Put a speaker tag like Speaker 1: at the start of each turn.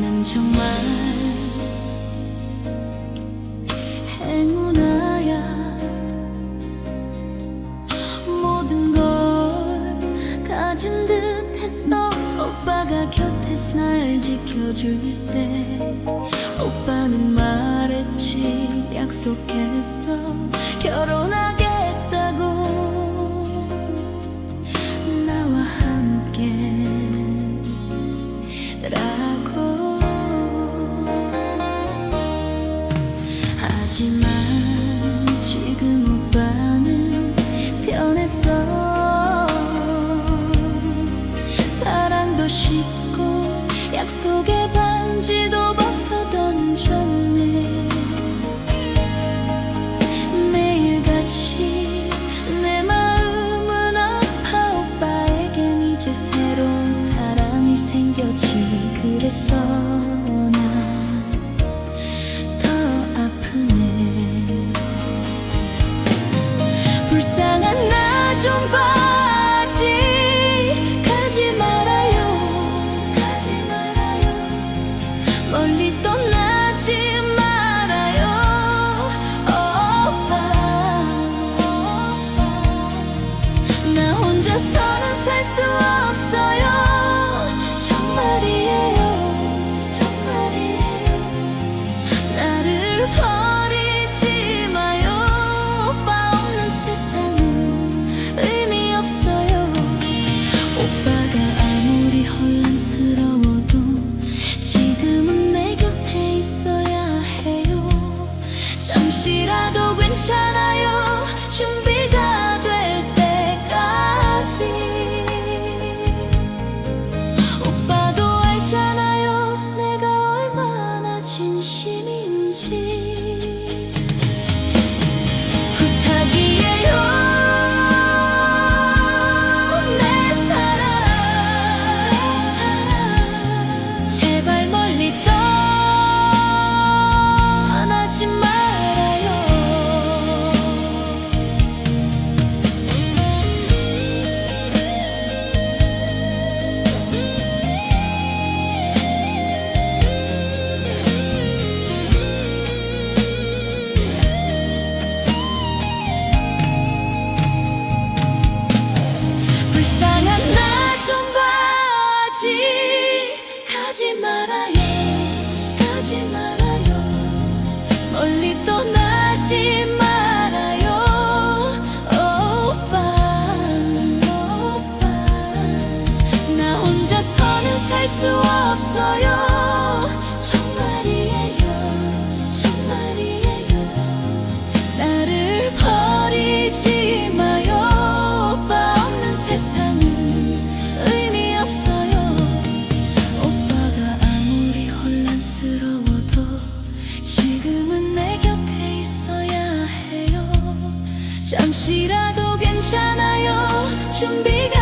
Speaker 1: 난 정말 행운아야. 모든 걸 가진 듯 했어. 오빠가 곁 날 지켜줄 때 오빠는 말했지 약속했어. 결혼할 약속의 반지도 벗어 던졌네. 매일같이 내 마음은 아파 오빠에겐 이제 새로운 사람이 생겼지. 그래서 sunshine. 멀리 떠나지 말아요. Oh, 오빠. Oh, 오빠. 나 혼자서는 살 수 없어요. should be.